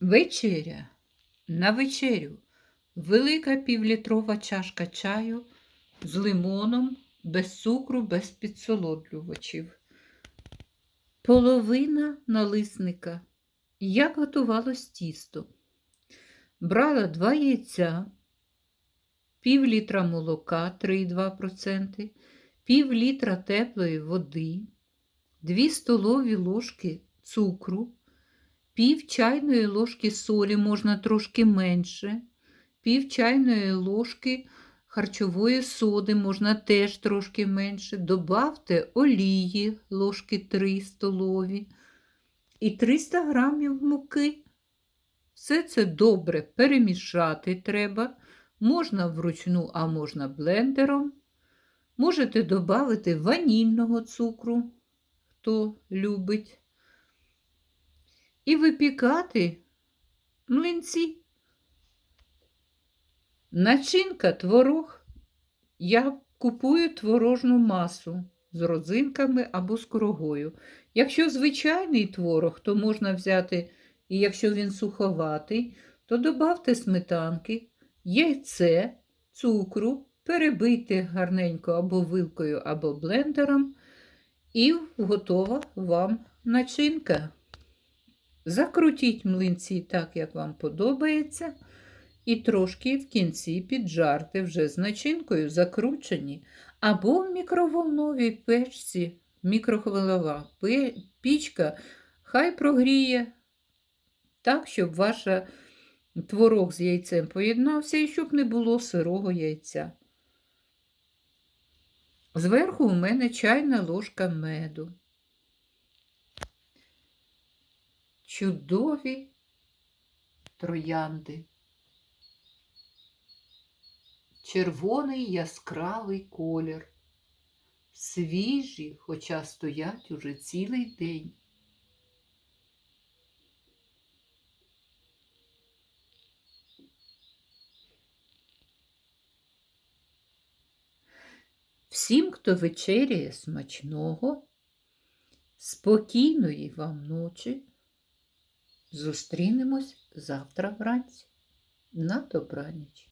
Вечеря. На вечерю велика півлітрова чашка чаю з лимоном, без цукру, без підсолоджувачів. Половина налисника. Як готувалось тісто? Брала 2 яйця, пів літра молока 3,2%, пів літра теплої води, 2 столові ложки цукру, пів чайної ложки солі, можна трошки менше, пів чайної ложки харчової соди, можна теж трошки менше. Добавте олії ложки 3 столові і 300 грамів муки. Все це добре перемішати треба. Можна вручну, а можна блендером. Можете додати ванільного цукру, хто любить. І випікати млинці. Начинка творог. Я купую творожну масу з родзинками або з корогою. Якщо звичайний творог, то можна взяти, і якщо він суховатий, то додавте сметанки, яйце, цукру, перебийте гарненько або вилкою, або блендером, і готова вам начинка. Закрутіть млинці так, як вам подобається, і трошки в кінці піджарте вже з начинкою закручені, або в мікроволновій печці, мікрохвилова пічка, хай прогріє так, щоб ваша творог з яйцем поєднався і щоб не було сирого яйця. Зверху у мене чайна ложка меду. Чудові троянди. Червоний яскравий колір. Свіжі, хоча стоять уже цілий день. Всім, хто вечеряє смачного, спокійної вам ночі. Зустрінемось завтра вранці. На добраніч.